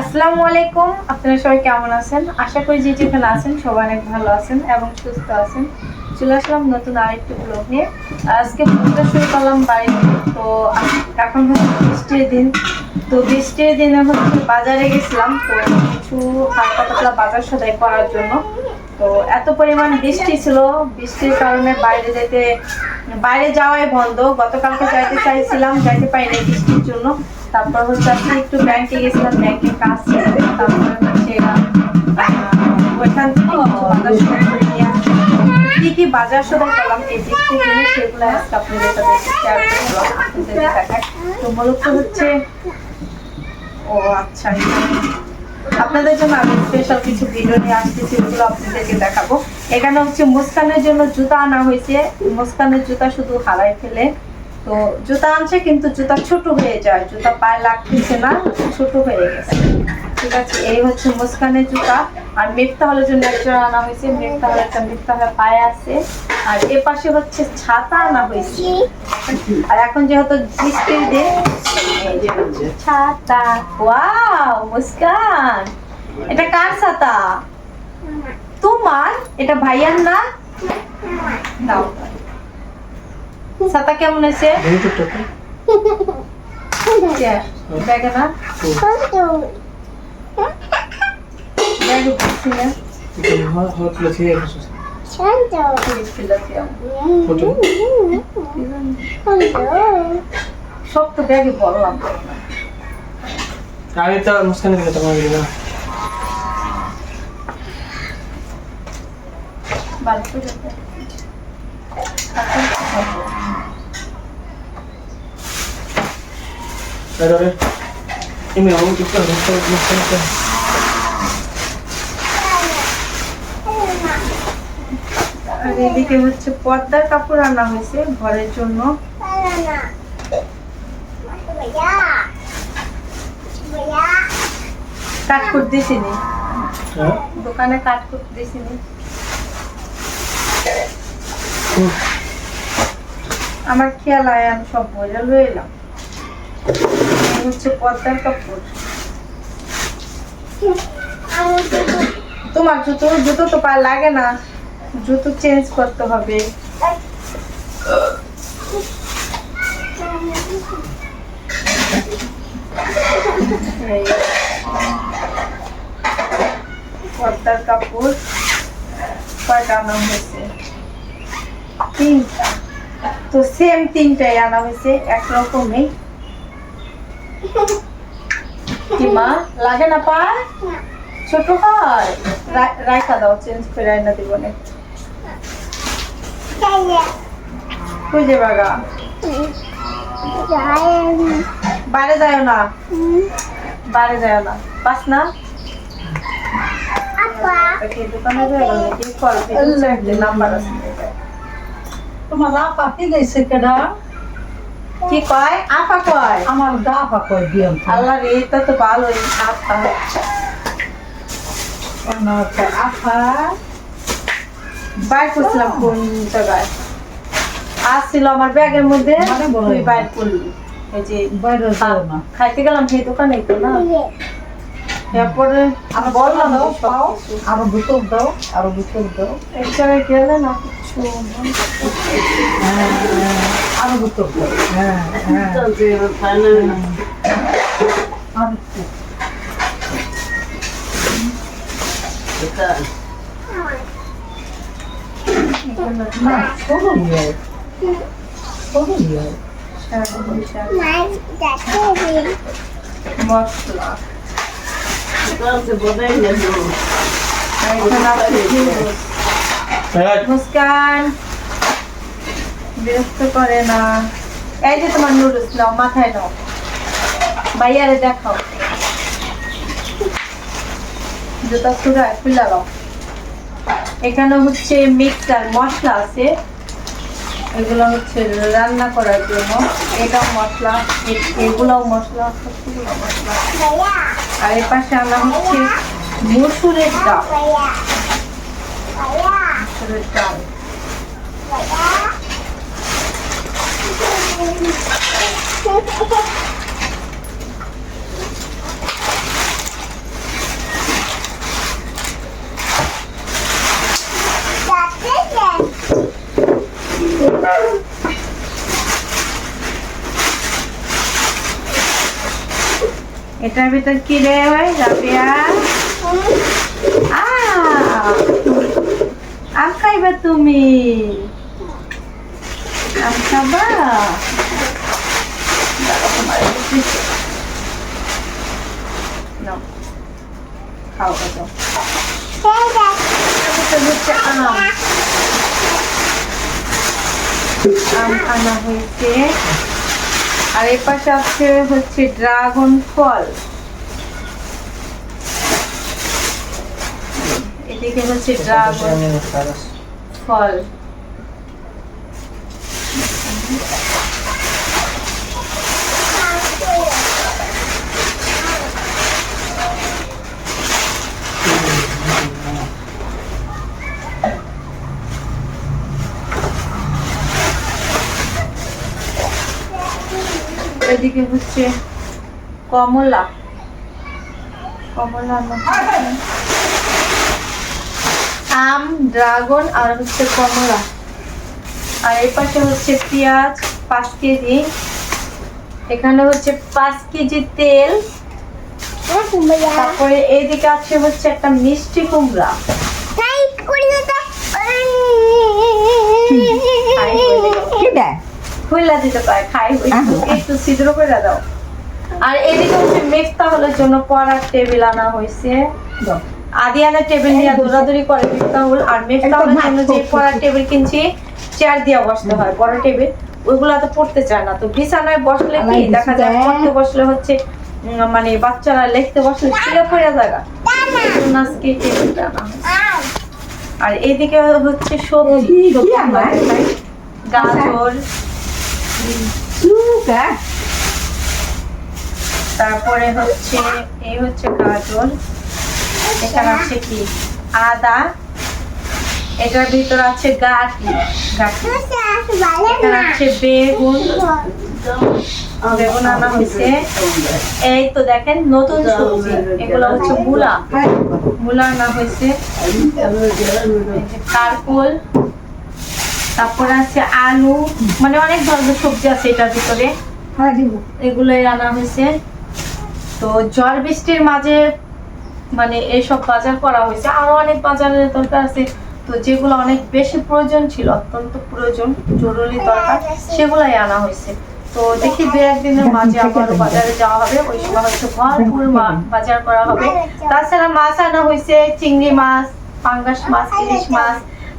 আসসালামু আলাইকুম। আপনারা সবাই কেমন আছেন? আশা করি যে যেখানে আছেন সবাই অনেক ভালো আছেন এবং সুস্থ আছেন। চলে আসলাম নতুন আরেকটি ব্লগ নিয়ে। আজকে ব্লগটা শুরু করলাম বাড়িতে তো এখন হচ্ছে বৃষ্টির দিন। তো বৃষ্টির দিনে হচ্ছে বাজারে গেছিলাম। তো কিছু হালকা পাতলা বাজার সদাই করার জন্য। তো এত পরিমাণ বৃষ্টি ছিল। বৃষ্টির কারণে বাইরে যেতে বাইরে যাওয়াই বন্ধ। গতকালকে যাইতে চাইছিলাম, যাইতে পারিনি বৃষ্টির জন্য। তারপর হচ্ছে আজকে একটু ব্যাংকে গেছিলাম ব্যাংকে কাজ ছিল তারপরে হচ্ছে ওইখান থেকে বাজার সদাই কি কি বাজার সদাই করলাম সেগুলো আজকে আপনাদের সাথে শেয়ার তো মূলত হচ্ছে, ও আচ্ছা। আপনাদের জন্য আমি স্পেশাল কিছু ভিডিও নিয়ে আসতেছি, ওগুলো আপনাদেরকে দেখাবো। এখানে হচ্ছে মুস্কানের জন্য জুতা আনা হয়েছে। মুস্কানের জুতা শুধু হারাই ফেলে। তো জুতা আনছে কিন্তু জুতা ছোট হয়ে যায়। জুতা পায়ে লাগতেছে না ছোট হয়ে গেছে। ঠিক আছে এই হচ্ছে মুস্কানের জুতা। আর মিফতা হলের জন্য একজন আনা হয়েছে। মিফতা হলে একটা মিফতা হলে পায়ে আছে। আর এ পাশে হচ্ছে ছাতা আনা হয়েছে। আর এখন যেহেতু বৃষ্টির দিন ছাতা। ওয়াও মুস্কান। এটা কার ছাতা? তোমার? এটা ভাইয়ার না? দাও। ছাতা কেমন আছে ব্যাগে না? ব্যাগে বুঝছি না। সব তো ব্যাগে বললাম আমি তো মুস্কানে দিলে তোমার দিলে মুস্কানে আর এদিকে হচ্ছে পর্দার কাপড় আনা হয়েছে ঘরের জন্য। কাট করে দিছিনি হ্যাঁ? দোকানে কাট করে দিছিনি আমার খেয়াল আয় আমি সব লয়ে এলাম। হচ্ছে পর্দার কাপড়। তোমার জুতো জুতো তো পায়ে, লাগে না। জুতো চেঞ্জ করতে হবে। পর্দার কাপড় কয়টা আনা হয়েছে? তিনটা। তো সেম তিনটাই আনা হয়েছে, একরকমই। কি লাগে না পা ছোট হয়। রাখা দাও চেঞ্জ করে আইনা দিব না খুঁজে বাগা? বাইরে যায় না? বাইরে যায় না। পাস না? আছে। তোমার আপা কি কেডা? কি কয়? আপা কয়? আমার গা আপা কই দিয়ন আল্লাহ রে এটা তো ভালোই আপা। আপা। বাইর করছিলাম কোন জায়গায়? আসছিল আমার ব্যাগের মধ্যে মানে। তুই বাইর করলি। এই যে খাইতে গেলাম সেই দোকানেই তো না? তারপরে আমি বললাম দাও পাও। আরও ভিতর দাও আরও ভিতর দাও। এক জায়গায় গেলে না? কিছু হ্যাঁ, হ্যাঁ, আরও ভিতর দাও হ্যাঁ হ্যাঁ। না ছোট নিয়ে ছোট নিয়ে মশলা। আছে নুডলস। হ্যাঁ। মুস্কান। বিরক্ত করে না। এই যে তোমার নুডলস নাও, মাথায় নাও। ভাইয়ারে দেখাও। জুতা ছুড়ায় খুলে দাও। এখানে হচ্ছে মিক্সার মশলা আছে। এগুলো হচ্ছে রান্না করার জন্য। এটাও মশলা এগুলোও মশলা, সবগুলো মশলা। আর এর পাশে আনা হচ্ছে মসুরের ডাল। মসুরের ডাল। Entra vi tan kireo ay, sabi rapaz. Ah! ah Ang kaiba to. দিচ্ছি। নাও, খাও আনা হয়েছে আর এর পাশে আছে হচ্ছে ড্রাগন ফল এদিকে হচ্ছে ড্রাগন ফল এদিকে হচ্ছে কমলা। কমলা আম ড্রাগন আর হচ্ছে কমলা। আর এই পাশে হচ্ছে পেঁয়াজ পাঁচ কেজি। এখানে হচ্ছে পাঁচ কেজি তেল। তারপরে এইদিকে আছে হচ্ছে একটা মিষ্টি কুমড়া। দিতে পারে খাই একটু একটু ছিদ্র করে দাও। আর এদিকে হচ্ছে জন্য পড়ার টেবিল আনা হয়েছে। টেবিল নিয়ে দৌড়াদৌড়ি করে আর জন্য যে পড়ার টেবিল কিনছি চেয়ার দিয়ে বসতে হয় বড় টেবিল ওইগুলা তো পড়তে চায় না। তো বিছানায় বসলে কি দেখা যায় পড়তে বসলে হচ্ছে মানে বাচ্চারা লিখতে বসলে ছিঁড়ে পড়ে জায়গা। আজকে টেবিলটা আর এইদিকে হচ্ছে সবজি? গাজর। সুকা তারপরে হচ্ছে এই হচ্ছে গাজর। এখানে আছে কি? আদা। এটার ভিতর আছে গাটি এখানে আছে বেগুন। বেগুন আনা হয়েছে। এই তো দেখেন, নতুন সবজি। এগুলো হচ্ছে মূলা। মূলা আনা হয়েছে। কারকোল তারপরে আছে আলু। মানে অনেক ধরনের সবজি আছে এটার ভিতরে। এগুলোই আনা হয়েছে। তো ঝড় বৃষ্টির মাঝে মানে এইসব বাজার করা হয়েছে। আরও অনেক বাজারের দরকার আছে। তো যেগুলো অনেক বেশি প্রয়োজন ছিল, অত্যন্ত প্রয়োজন, জরুরি দরকার, সেগুলাই আনা হয়েছে। তো দেখি দু একদিনের মাঝে আবার বাজারে যাওয়া হবে, ওই সময় হচ্ছে ভরপুর বাজার করা হবে। তাছাড়া মাছ আনা হয়েছে, চিংড়ি মাছ, পাঙ্গাস মাছ, ইলিশ মাছ,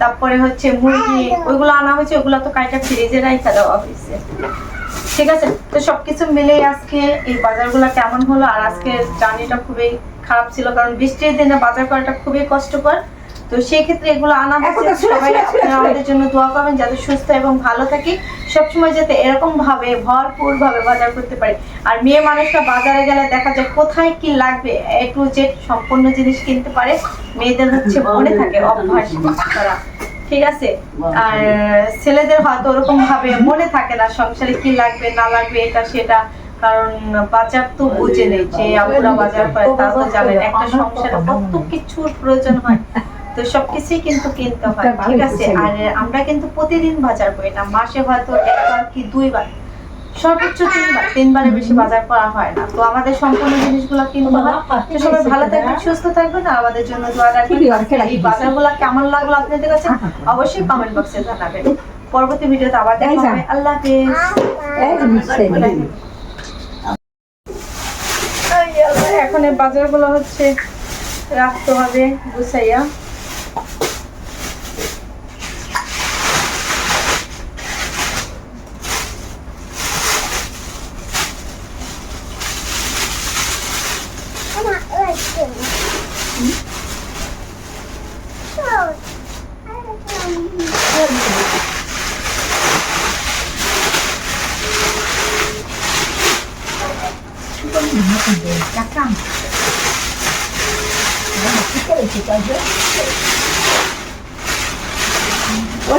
তারপরে হচ্ছে মুরগি, ওইগুলো আনা হয়েছে, ওগুলো তো কাইটা ফ্রিজে রাইখা দেওয়া হয়েছে। ঠিক আছে? তো সবকিছু মিলে আজকে এই বাজারগুলো কেমন হলো, আর আজকে জার্নিটা খুবই খারাপ ছিল, কারণ বৃষ্টির দিনে বাজার করাটা খুবই কষ্টকর। তো সেই ক্ষেত্রে এগুলো আনা শুনে, সবাই আমাদের জন্য দোয়া করবেন যাতে সুস্থ এবং ভালো থাকি। সবসময় যাতে এরকম ভাবে ভরপুর ভাবে বাজার করতে পারি। আর মেয়ে মানুষরা বাজারে গেলে দেখা যায় কোথায় কি লাগবে এ টু জেড সম্পূর্ণ জিনিস কিনতে পারে। মেয়েদের হচ্ছে মনে থাকে অভ্যাস। করা ঠিক আছে? আর ছেলেদের হয়তো ওরকম ভাবে মনে থাকে না সংসারে কি লাগবে না লাগবে এটা সেটা। কারণ বাজার তো বুঝে নেই যে আমরা বাজার করে তা তো জানেন একটা সংসারে কত কিছুর প্রয়োজন হয়। তো সবকিছুই কিন্তু কিনতে হয় ঠিক আছে? আর আমরা কিন্তু প্রতিদিন বাজার করি না মাসে হয়তো একবার কি দুইবার সর্বোচ্চ তিনবার তিনবারের বেশি বাজার করা হয় না। তো আমাদের সম্পূর্ণ জিনিসগুলো কিনতে হয়। তো সবাই ভালো থাকবেন সুস্থ থাকবেন আর আমাদের জন্য দোয়া রাখবেন। এই বাজারগুলো কেমন লাগল আপনাদের কাছে? অবশ্যই কমেন্ট বক্সে জানাবেন। পরবর্তী ভিডিওতে আবার দেখা হবে। হাফেজ। আল্লাহ, এখন এই বাজারগুলো হচ্ছে রাখতে হবে গুছাইয়া দাম যাই কি পাঁচশো কি করে ঠান্ডা সরাই দিই ওই বাতে এই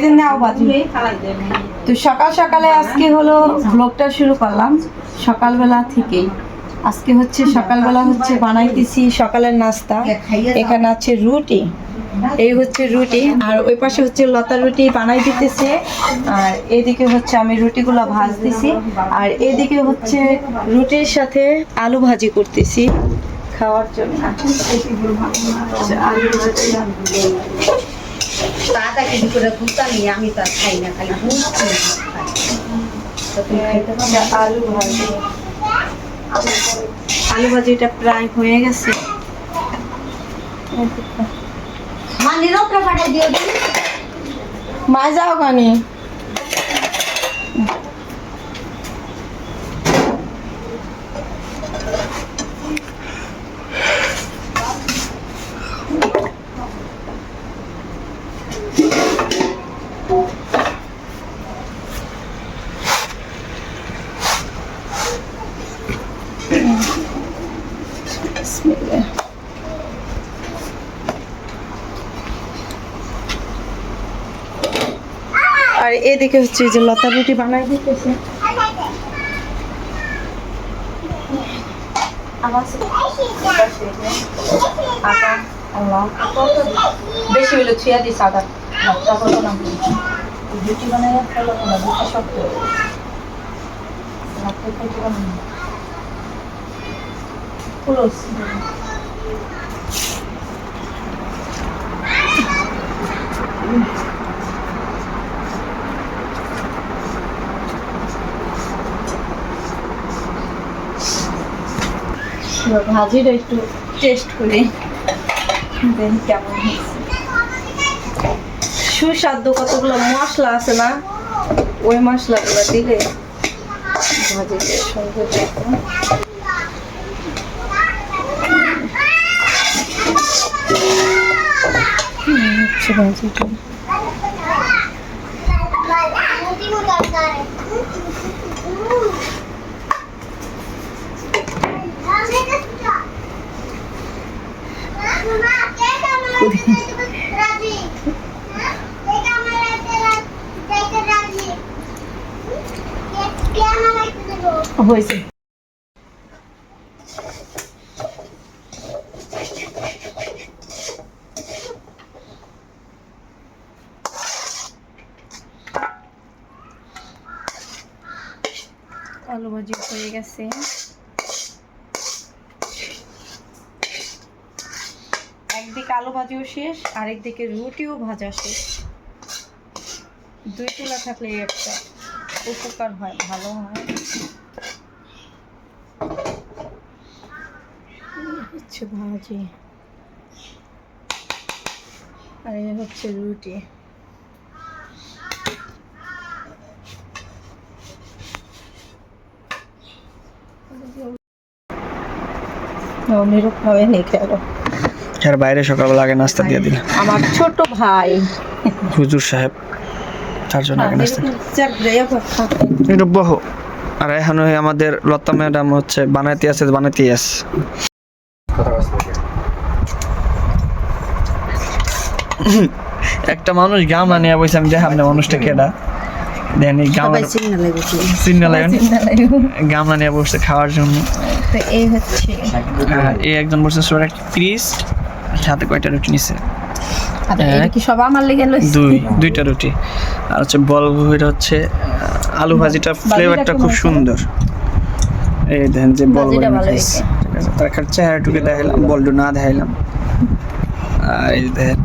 যে নাও বাজু। তো সকাল সকালে আজকে হলো ব্লগটা শুরু করলাম। সকালবেলা থেকেই। আজকে হচ্ছে সকালবেলা হচ্ছে বানাইতেছি সকালের নাস্তা। এখানে আছে রুটি। এই হচ্ছে রুটি আর ওই পাশে হচ্ছে লতা রুটি বানাই দিতেছে। আর এদিকে হচ্ছে আমি রুটিগুলো ভাজতেছি আর এদিকে হচ্ছে রুটির সাথে আলু ভাজি করতেছি খাওয়ার জন্য। আচ্ছা, আলু ভাজি। করে নিয়ে আমি তো খাই না খালি আচ্ছা, আলু ভাজি। আলু ভাজিটা প্রায় হয়ে গেছে। মানে রোকরা পাঠাই দিও দিন মা যাও কানি Bismillah. আর এদিকে হচ্ছে যে লতা রুটি বানাই দিতেছে। বেশি হইল ছুঁয়া রুটি বানাই শক্ত বানাই পুরো এবার ভাজিটা একটু টেস্ট করি। দেন কেমন সুস্বাদু কতগুলো মশলা আছে না? ওই মশলাগুলো দিলে ভাজিতে সুন্দর দেখো ভাজিটা হয়েছে। আলু ভাজি হয়ে গেছে। আলু ভাজিও শেষ, আরেকদিকে রুটিও ভাজা শেষ। দুই চুলা থাকলে একটা উপকার হয়, ভালো হয়। হচ্ছে ভাজি। আর এই হচ্ছে রুটি। নিরূপ ভাবে নেই খেলো। আর বাইরে সকালবেলা আগে নাস্তা দিয়ে দিল আমার ছোট ভাই। হুজুর সাহেব তার জন্য আগে নাস্তা। একটু বহ। আর এখন ওই আমাদের লতা ম্যাডাম হচ্ছে বানাইতে আছে বানাইতে আছে। একটা মানুষ গামলা নিয়ে বসে আমি দেখাম না মানুষটা কেডা? দেন এই গামলা লাগে গামলা নিয়ে বসে খাওয়ার জন্য। তো এই হচ্ছে। এই একজন বসে সোর একটা সাথে কয়টা রুটি নিছে? আর কি সব আমার লেগে দুই দুইটা রুটি। আর হচ্ছে বল হচ্ছে আলু ভাজিটা ফ্লেভারটা খুব সুন্দর। এই দেখেন যে বল খাইছে। ঠিক আছে তার একটা চেহারাটুকে দেখাইলাম বলটু না দেখাইলাম। আর এই দেখেন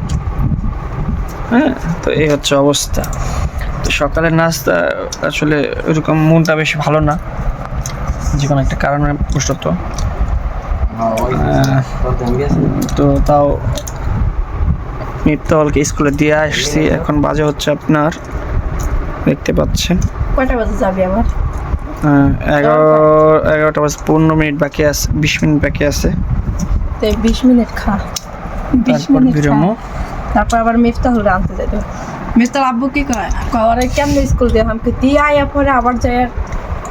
হ্যাঁ তো এই হচ্ছে অবস্থা। তো সকালের নাস্তা আসলে ওরকম মনটা বেশি ভালো না। যে কোনো একটা কারণে বসত তো তাও নিত্যলকে স্কুলে দিয়ে আসছি। এখন বাজে হচ্ছে আপনার দেখতে পাচ্ছেন কয়টা বাজে যাবে আবার? এগারো এগারোটা বাজে পনেরো মিনিট বাকি আছে বিশ মিনিট বাকি আছে। বিশ মিনিট খা। বিশ মিনিট খা। তারপর আবার মিফতাহুল আনতে যেতে মিফতাল আব্বু কি কয়? কেমনে স্কুল দিয়ে আমাকে দিয়ে আয়া পরে আবার যায়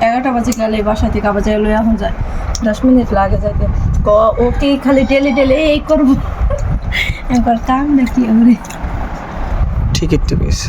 এগারোটা বাজে গেলে বাসা থেকে আবার যায় এখন যায়। দশ মিনিট লাগে যাইতে। ক ও কি খালি ডেলে ডেলে এই করব। একবার কাম নাকি ওরে। ঠিক একটু পেয়েছে